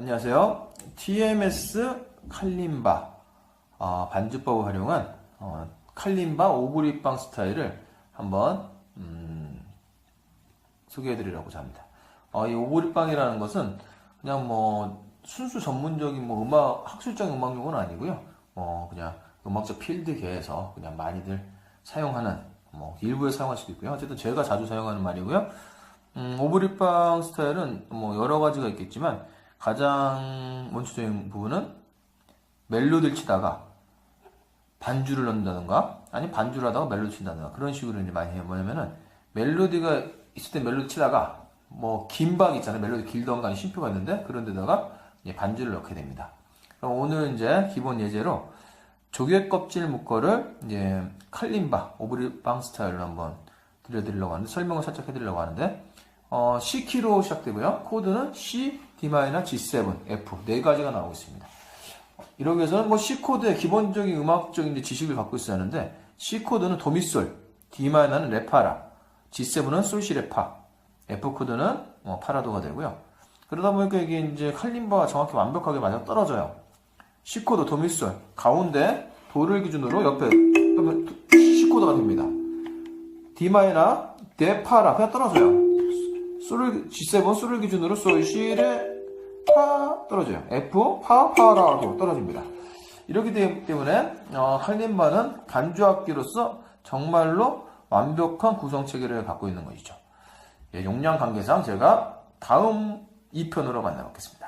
안녕하세요. TMS 칼림바 어, 반주법을 활용한 어, 칼림바 오브리빵 스타일을 한번 음, 소개해드리려고 합니다. 어, 이 오브리빵이라는 것은 그냥 뭐 순수 전문적인 뭐 음악 학술적인 음악 용어는 아니고요. 뭐 그냥 음악적 필드계에서 그냥 많이들 사용하는 뭐 일부에 사용할 수도 있고요. 어쨌든 제가 자주 사용하는 말이고요. 음, 오브리빵 스타일은 뭐 여러 가지가 있겠지만 가장 원초적인 부분은 멜로디를 치다가 반주를 넣는다던가 아니 반주를 하다가 멜로디 친다던가 그런 식으로 이제 많이 해요. 뭐냐면은 멜로디가 있을 때 멜로디 치다가 뭐 긴박 있잖아요. 멜로디 길던가 쉼표가 있는데 그런 데다가 반주를 넣게 됩니다. 그럼 오늘 이제 기본 예제로 조개 껍질 묶어를 이제 칼림바 오브리빵 스타일로 한번 들려드리려고 하는데 설명을 살짝 해드리려고 하는데 어, C키로 시작되고요. 코드는 C, D마이너, G7, F 네 가지가 나오고 있습니다. 이렇게 해서 뭐 C 코드의 기본적인 음악적인 지식을 갖고 있어야 하는데 C 코드는 도미솔, D마이너는 레파라, G7은 솔시레파, F 코드는 뭐 파라도가 되고요. 그러다 보니까 이게 이제 칼림바와 정확히 완벽하게 맞아 떨어져요. C 코드 도미솔 가운데 도를 기준으로 옆에 그러면 C 코드가 됩니다. D 마이너 데파라 그냥 떨어져요. 솔을 G7 솔을 기준으로 솔 C레 파 떨어져요. F 파 파라도 떨어집니다. 이렇기 때- 때문에 어, 할림바는 반주악기로서 정말로 완벽한 구성 체계를 갖고 있는 것이죠. 예, 용량 관계상 제가 다음 2편으로 만나뵙겠습니다.